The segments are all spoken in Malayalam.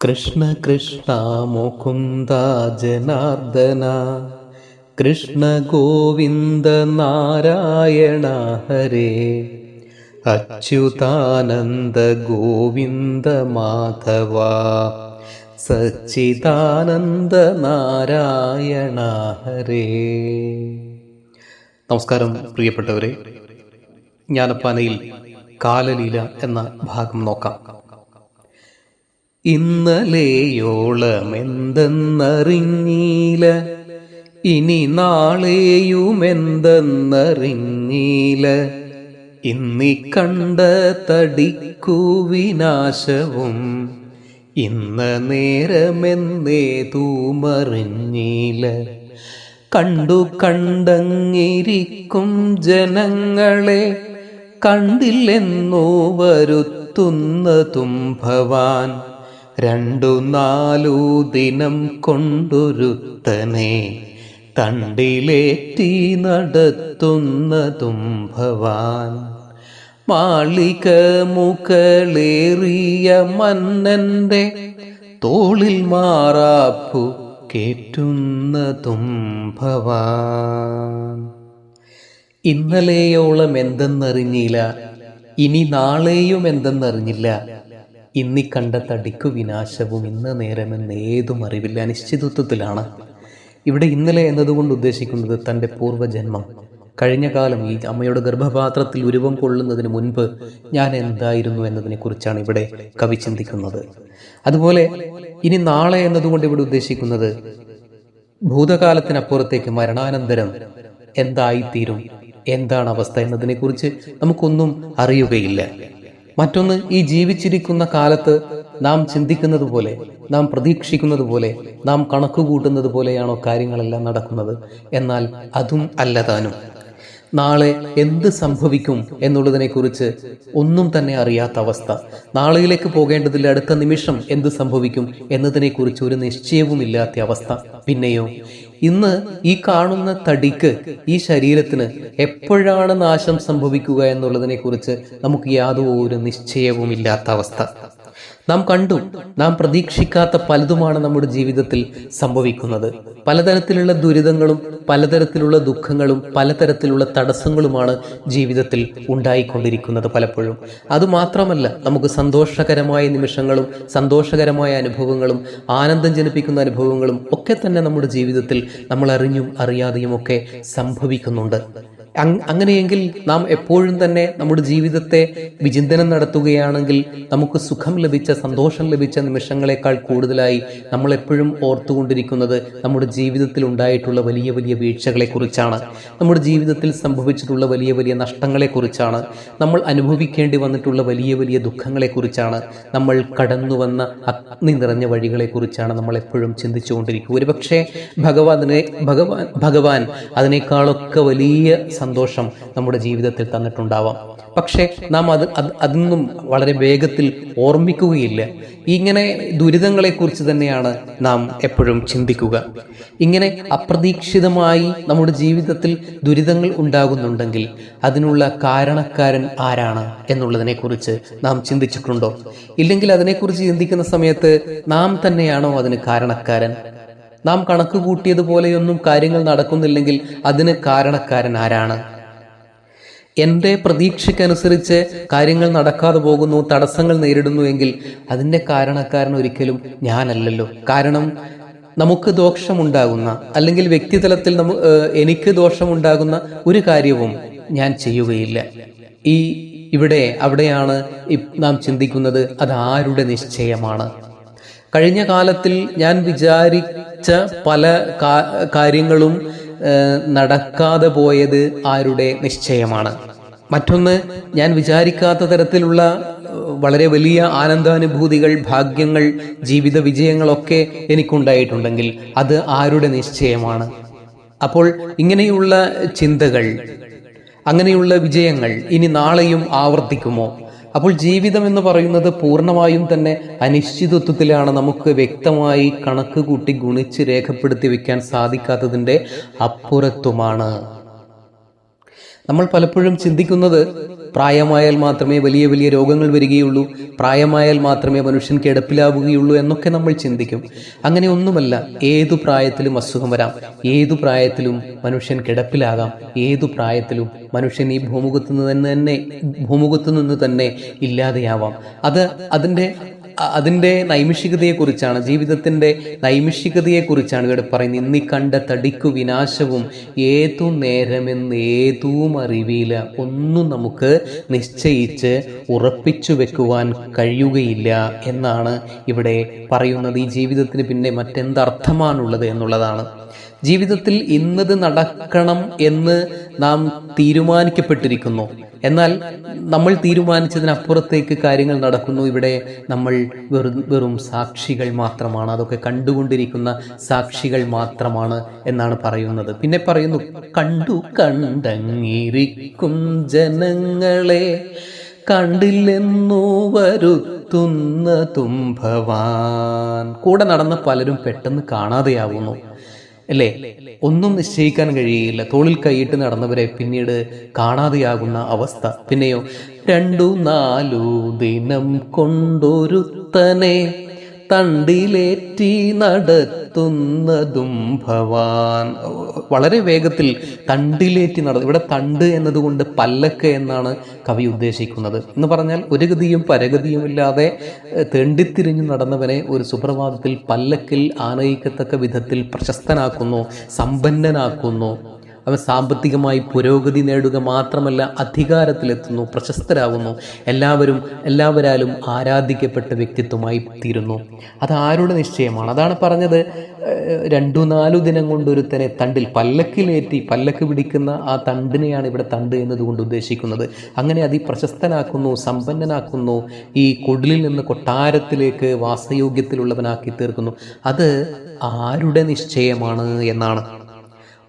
കൃഷ്ണ കൃഷ്ണ മുകുന്ദ ജനാർദ്ദന കൃഷ്ണ ഗോവിന്ദ നാരായണ ഹരേ അച്യുതാനന്ദ ഗോവിന്ദ മാധവ സച്ചിദാനന്ദ നാരായണ ഹരേ. നമസ്കാരം പ്രിയപ്പെട്ടവരെ ജ്ഞാനപ്പാനയിൽ കാലലീല എന്ന ഭാഗം നോക്കാം. ഇന്നലെയോളമെന്തെന്നറിഞ്ഞീല. ഇനി നാളെയുമെന്തെന്നറിഞ്ഞീല. ഇന്നി കണ്ട തടിക്കു വിനാശവും നേരമെന്നേ തൂമറിഞ്ഞീല കണ്ടു കണ്ടങ്ങിരിക്കും ജനങ്ങളെ കണ്ടില്ലെന്നോ വരുത്തുന്നതും ഭവാൻ. രണ്ടു നാലു ദിനം കൊണ്ടൊരുത്തനെ തണ്ടിലേറ്റി നടത്തുന്നതും ഭവാൻ. മാളിക മുകളേറിയ മന്നന്റെ തോളിൽ മാറാപ്പു കേറ്റുന്നതും ഭവാൻ. ഇന്നലെയോളം എന്തെന്നറിഞ്ഞില്ല ഇനി നാളെയും എന്തെന്നറിഞ്ഞില്ല ഇന്നി കണ്ട തടിക്കു വിനാശവും ഇന്ന് നേരമെന്ന് ഏതും അറിവില്ല. അനിശ്ചിതത്വത്തിലാണ്. ഇവിടെ ഇന്നലെ എന്നതുകൊണ്ട് ഉദ്ദേശിക്കുന്നത് തന്റെ പൂർവജന്മം. കഴിഞ്ഞ കാലം ഈ അമ്മയുടെ ഗർഭപാത്രത്തിൽ ഉരുവം കൊള്ളുന്നതിന് മുൻപ് ഞാൻ എന്തായിരുന്നു എന്നതിനെക്കുറിച്ചാണ് ഇവിടെ കവി ചിന്തിക്കുന്നത്. അതുപോലെ ഇനി നാളെ എന്നതുകൊണ്ട് ഇവിടെ ഉദ്ദേശിക്കുന്നത് ഭൂതകാലത്തിനപ്പുറത്തേക്ക് മരണാനന്തരം എന്തായിത്തീരും എന്താണ് അവസ്ഥ എന്നതിനെക്കുറിച്ച് നമുക്കൊന്നും അറിയുകയില്ല. മറ്റൊന്ന് ഈ ജീവിച്ചിരിക്കുന്ന കാലത്ത് നാം ചിന്തിക്കുന്നത് പോലെ നാം പ്രതീക്ഷിക്കുന്നത് പോലെ നാം കണക്ക് കൂട്ടുന്നത് പോലെയാണോ കാര്യങ്ങളെല്ലാം നടക്കുന്നത്? എന്നാൽ അതും അല്ലതാനും നാളെ എന്ത് സംഭവിക്കും എന്നുള്ളതിനെക്കുറിച്ച് ഒന്നും തന്നെ അറിയാത്ത അവസ്ഥ. നാളെയിലേക്ക് പോകേണ്ടതിൽ അടുത്ത നിമിഷം എന്ത് സംഭവിക്കും എന്നതിനെക്കുറിച്ച് ഒരു നിശ്ചയവുമില്ലാത്ത അവസ്ഥ. പിന്നെയോ ഇന്ന് ഈ കാണുന്ന തടിക്ക് ഈ ശരീരത്തിന് എപ്പോഴാണ് നാശം സംഭവിക്കുക എന്നുള്ളതിനെക്കുറിച്ച് നമുക്ക് യാതൊരു നിശ്ചയവുമില്ലാത്ത അവസ്ഥ. നാം കണ്ടു നാം പ്രതീക്ഷിക്കാത്ത പലതുമാണ് നമ്മുടെ ജീവിതത്തിൽ സംഭവിക്കുന്നത്. പലതരത്തിലുള്ള ദുരിതങ്ങളും പലതരത്തിലുള്ള ദുഃഖങ്ങളും പലതരത്തിലുള്ള തടസ്സങ്ങളുമാണ് ജീവിതത്തിൽ ഉണ്ടായിക്കൊണ്ടിരിക്കുന്നത് പലപ്പോഴും. അതുമാത്രമല്ല നമുക്ക് സന്തോഷകരമായ നിമിഷങ്ങളും സന്തോഷകരമായ അനുഭവങ്ങളും ആനന്ദം ജനിപ്പിക്കുന്ന അനുഭവങ്ങളും ഒക്കെ തന്നെ നമ്മുടെ ജീവിതത്തിൽ നമ്മൾ അറിഞ്ഞും അറിയാതെയും ഒക്കെ സംഭവിക്കുന്നുണ്ട്. അങ്ങനെയെങ്കിൽ നാം എപ്പോഴും തന്നെ നമ്മുടെ ജീവിതത്തെ വിചിന്തനം നടത്തുകയാണെങ്കിൽ നമുക്ക് സുഖം ലഭിച്ച സന്തോഷം ലഭിച്ച നിമിഷങ്ങളെക്കാൾ കൂടുതലായി നമ്മൾ എപ്പോഴും ഓർത്തുകൊണ്ടിരിക്കുന്നത് നമ്മുടെ ജീവിതത്തിൽ ഉണ്ടായിട്ടുള്ള വലിയ വലിയ വീഴ്ചകളെക്കുറിച്ചാണ്. നമ്മുടെ ജീവിതത്തിൽ സംഭവിച്ചിട്ടുള്ള വലിയ വലിയ നഷ്ടങ്ങളെക്കുറിച്ചാണ്. നമ്മൾ അനുഭവിക്കേണ്ടി വന്നിട്ടുള്ള വലിയ വലിയ ദുഃഖങ്ങളെക്കുറിച്ചാണ്. നമ്മൾ കടന്നു വന്ന അഗ്നി നിറഞ്ഞ വഴികളെക്കുറിച്ചാണ് നമ്മൾ എപ്പോഴും ചിന്തിച്ചുകൊണ്ടിരിക്കുക. ഒരുപക്ഷെ ഭഗവാനെ ഭഗവാൻ ഭഗവാൻ അതിനേക്കാളൊക്കെ വലിയ സന്തോഷം നമ്മുടെ ജീവിതത്തിൽ തന്നിട്ടുണ്ടാവാം. പക്ഷേ നാം അത് അത് അതൊന്നും വളരെ വേഗത്തിൽ ഓർമ്മിക്കുകയില്ല. ഇങ്ങനെ ദുരിതങ്ങളെക്കുറിച്ച് തന്നെയാണ് നാം എപ്പോഴും ചിന്തിക്കുക. ഇങ്ങനെ അപ്രതീക്ഷിതമായി നമ്മുടെ ജീവിതത്തിൽ ദുരിതങ്ങൾ ഉണ്ടാകുന്നുണ്ടെങ്കിൽ അതിനുള്ള കാരണക്കാരൻ ആരാണ് എന്നുള്ളതിനെക്കുറിച്ച് നാം ചിന്തിച്ചിട്ടുണ്ടോ? ഇല്ലെങ്കിൽ അതിനെക്കുറിച്ച് ചിന്തിക്കുന്ന സമയത്ത് നാം തന്നെയാണോ അതിന് കാരണക്കാരൻ? നാം കണക്ക് കൂട്ടിയതുപോലെയൊന്നും കാര്യങ്ങൾ നടക്കുന്നില്ലെങ്കിൽ അതിന് കാരണക്കാരൻ ആരാണ്? എന്റെ പ്രതീക്ഷയ്ക്കനുസരിച്ച് കാര്യങ്ങൾ നടക്കാതെ പോകുന്നു തടസ്സങ്ങൾ നേരിടുന്നു എങ്കിൽ അതിന്റെ കാരണക്കാരൻ ഒരിക്കലും ഞാനല്ലല്ലോ. കാരണം നമുക്ക് ദോഷമുണ്ടാകുന്ന അല്ലെങ്കിൽ വ്യക്തിതലത്തിൽ നമു എനിക്ക് ദോഷമുണ്ടാകുന്ന ഒരു കാര്യവും ഞാൻ ചെയ്യുകയില്ല. ഈ ഇവിടെ അവിടെയാണ് നാം ചിന്തിക്കുന്നത് അത് ആരുടെ നിശ്ചയമാണ്? കഴിഞ്ഞ കാലത്തിൽ ഞാൻ വിചാരിച്ച പല കാര്യങ്ങളും നടക്കാതെ പോയത് ആരുടെ നിശ്ചയമാണ്. മറ്റൊന്ന് ഞാൻ വിചാരിക്കാത്ത തരത്തിലുള്ള വളരെ വലിയ ആനന്ദാനുഭൂതികൾ ഭാഗ്യങ്ങൾ ജീവിത വിജയങ്ങളൊക്കെ എനിക്കുണ്ടായിട്ടുണ്ടെങ്കിൽ അത് ആരുടെ നിശ്ചയമാണ്? അപ്പോൾ ഇങ്ങനെയുള്ള ചിന്തകൾ അങ്ങനെയുള്ള വിജയങ്ങൾ ഇനി നാളെയും ആവർത്തിക്കുമോ? അപ്പോൾ ജീവിതം എന്ന് പറയുന്നത് പൂർണമായും തന്നെ അനിശ്ചിതത്വത്തിലാണ് നമുക്ക് വ്യക്തമായി കണക്ക് കൂട്ടി ഗുണിച്ച് രേഖപ്പെടുത്തി വെക്കാൻ സാധിക്കാത്തതിന്റെ അപ്പുറത്തുമാണ്. നമ്മൾ പലപ്പോഴും ചിന്തിക്കുന്നത് പ്രായമായാൽ മാത്രമേ വലിയ വലിയ രോഗങ്ങൾ വരികയുള്ളൂ പ്രായമായാൽ മാത്രമേ മനുഷ്യൻ കിടപ്പിലാവുകയുള്ളൂ എന്നൊക്കെ നമ്മൾ ചിന്തിക്കും. അങ്ങനെ ഒന്നുമല്ല ഏതു പ്രായത്തിലും അസുഖം വരാം ഏതു പ്രായത്തിലും മനുഷ്യൻ കിടപ്പിലാകാം ഏതു പ്രായത്തിലും മനുഷ്യൻ ഈ ഭൂമുഖത്ത് നിന്ന് തന്നെ ഭൂമുഖത്ത് നിന്ന് തന്നെ ഇല്ലാതെയാവാം. അത് അതിന്റെ അതിന്റെ നൈമിഷികതയെക്കുറിച്ചാണ് ജീവിതത്തിന്റെ നൈമിഷികതയെക്കുറിച്ചാണ് ഇവിടെ പറയുന്നത്. ഇന്നീ കണ്ട തടിക്കു വിനാശവും ഏതു നേരമെന്ന് ഏതും അറിവില്ല. ഒന്നും നമുക്ക് നിശ്ചയിച്ച് ഉറപ്പിച്ചു വെക്കുവാൻ കഴിയുകയില്ല എന്നാണ് ഇവിടെ പറയുന്നത്. ഈ ജീവിതത്തിന് പിന്നെ മറ്റെന്തർത്ഥമാണുള്ളത് എന്നുള്ളതാണ്. ജീവിതത്തിൽ ഇന്നത് നടക്കണം എന്ന് നാം തീരുമാനിക്കപ്പെട്ടിരിക്കുന്നു. എന്നാൽ നമ്മൾ തീരുമാനിച്ചതിനപ്പുറത്തേക്ക് കാര്യങ്ങൾ നടക്കുന്നു. ഇവിടെ നമ്മൾ വെറും വെറും സാക്ഷികൾ മാത്രമാണ്. അതൊക്കെ കണ്ടുകൊണ്ടിരിക്കുന്ന സാക്ഷികൾ മാത്രമാണ് എന്നാണ് പറയുന്നത്. പിന്നെ പറയുന്നു കണ്ടു കണ്ടങ്ങിരിക്കും ജനങ്ങളെ കണ്ടില്ലെന്നു വരുത്തുന്ന തുംഭവാൻ കൂടെ നടന്ന പലരും പെട്ടെന്ന് കാണാതെയാവുന്നു. അല്ലേ? ഒന്നും നിശ്ചയിക്കാൻ കഴിയില്ല. തോളിൽ കൈയിട്ട് നടന്നവരെ പിന്നീട് കാണാതെയാകുന്ന അവസ്ഥ. പിന്നെയോ രണ്ടു നാലു ദിനം കൊണ്ടൊരുത്തനെ തണ്ടിലേറ്റി നടത്തുന്നതും ഭവാൻ. വളരെ വേഗത്തിൽ തണ്ടിലേറ്റി നട ഇവിടെ തണ്ട് എന്നതുകൊണ്ട് പല്ലക്ക് എന്നാണ് കവി ഉദ്ദേശിക്കുന്നത്. എന്ന് പറഞ്ഞാൽ ഒരു ഗതിയും പരഗതിയും ഇല്ലാതെ തെണ്ടിത്തിരിഞ്ഞു നടന്നവനെ ഒരു സുപ്രഭാതത്തിൽ പല്ലക്കിൽ ആനയിക്കത്തക്ക വിധത്തിൽ പ്രശസ്തനാക്കുന്നു സമ്പന്നനാക്കുന്നു. അവൻ സാമ്പത്തികമായി പുരോഗതി നേടുക മാത്രമല്ല അധികാരത്തിലെത്തുന്നു പ്രശസ്തരാകുന്നു. എല്ലാവരും എല്ലാവരാലും ആരാധിക്കപ്പെട്ട വ്യക്തിത്വമായി തീരുന്നു. അത് ആരുടെ നിശ്ചയമാണ്? അതാണ് പറഞ്ഞത് രണ്ടു നാലു ദിനം കൊണ്ട് ഒരുത്തനെ തണ്ടിൽ പല്ലക്കിലേറ്റി പല്ലക്ക് പിടിക്കുന്ന ആ തണ്ടിനെയാണ് ഇവിടെ തണ്ട് എന്നതുകൊണ്ട് ഉദ്ദേശിക്കുന്നത്. അങ്ങനെ അതിപ്രശസ്തനാക്കുന്നു സമ്പന്നനാക്കുന്നു ഈ കുടിലിൽ നിന്ന് കൊട്ടാരത്തിലേക്ക് വാസയോഗ്യത്തിലുള്ളവനാക്കി തീർക്കുന്നു അത് ആരുടെ നിശ്ചയമാണ് എന്നാണ്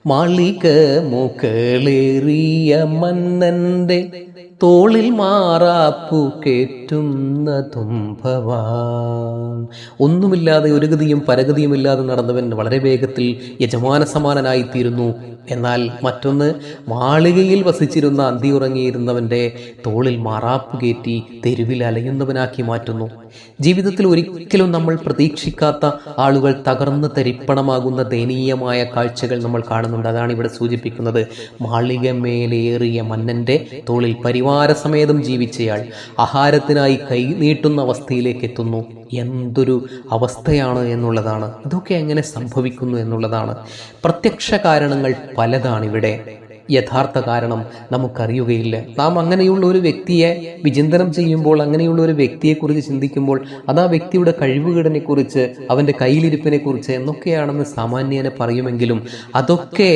മാളിക മുകളേറിയ മന്നന്റെ തോളിൽ മാറാപ്പു കേറ്റുന്നതും ഭവാൻ ഒന്നുമില്ലാതെ ഒരു ഗതിയും പരഗതിയുമില്ലാതെ നടന്നവൻ വളരെ വേഗത്തിൽ യജമാന സമാനനായിത്തീരുന്നു എന്നാൽ മറ്റൊന്ന് മാളികയിൽ വസിച്ചിരുന്ന അന്തി ഉറങ്ങിയിരുന്നവന്റെ തോളിൽ മാറാപ്പ് കയറ്റി തെരുവിൽ അലയുന്നവനാക്കി മാറ്റുന്നു. ജീവിതത്തിൽ ഒരിക്കലും നമ്മൾ പ്രതീക്ഷിക്കാത്ത ആളുകൾ തകർന്ന് തരിപ്പണമാകുന്ന ദയനീയമായ കാഴ്ചകൾ നമ്മൾ കാണുന്നുണ്ട്. അതാണ് ഇവിടെ സൂചിപ്പിക്കുന്നത്. മാളികമേലേറിയ മന്നന്റെ തോളിൽ പരിവാരസമേതം ജീവിച്ചയാൾ. ആഹാരത്തിനായി കൈ നീട്ടുന്ന അവസ്ഥയിലേക്ക് എത്തുന്നു. എന്തൊരു അവസ്ഥയാണ് എന്നുള്ളതാണ്. ഇതൊക്കെ എങ്ങനെ സംഭവിക്കുന്നു എന്നുള്ളതാണ്. പ്രത്യക്ഷ കാരണങ്ങൾ പലതാണിവിടെ. യഥാർത്ഥ കാരണം നമുക്കറിയുകയില്ല. നാം അങ്ങനെയുള്ള ഒരു വ്യക്തിയെ വിചിന്തനം ചെയ്യുമ്പോൾ അങ്ങനെയുള്ള ഒരു വ്യക്തിയെക്കുറിച്ച് ചിന്തിക്കുമ്പോൾ അത് ആ വ്യക്തിയുടെ കഴിവുകേടിനെ കുറിച്ച് അവന്റെ കയ്യിലിരിപ്പിനെ കുറിച്ച് എന്നൊക്കെയാണെന്ന് സാമാന്യനെ പറയുമെങ്കിലും അതൊക്കെ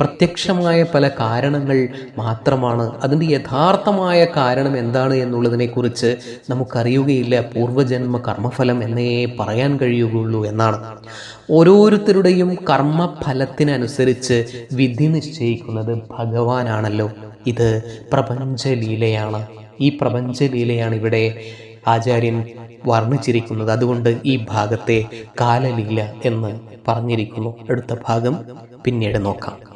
പ്രത്യക്ഷമായ പല കാരണങ്ങൾ മാത്രമാണ്. അതിന്റെ യഥാർത്ഥമായ കാരണം എന്താണ് എന്നുള്ളതിനെക്കുറിച്ച് നമുക്കറിയുകയില്ല. പൂർവജന്മ കർമ്മഫലം എന്നേ പറയാൻ കഴിയുകയുള്ളൂ എന്നാണ്. ഓരോരുത്തരുടെയും കർമ്മഫലത്തിനനുസരിച്ച് വിധി നിശ്ചയിക്കുന്നത് ഭഗവാനാണല്ലോ. ഇത് പ്രപഞ്ചലീലയാണ്. ഈ പ്രപഞ്ചലീലയാണ് ഇവിടെ ആചാര്യൻ വർണിച്ചിരിക്കുന്നത്. അതുകൊണ്ട് ഈ ഭാഗത്തെ കാലലീല എന്ന് പറഞ്ഞിരിക്കുന്നു. അടുത്ത ഭാഗം പിന്നീട് നോക്കാം.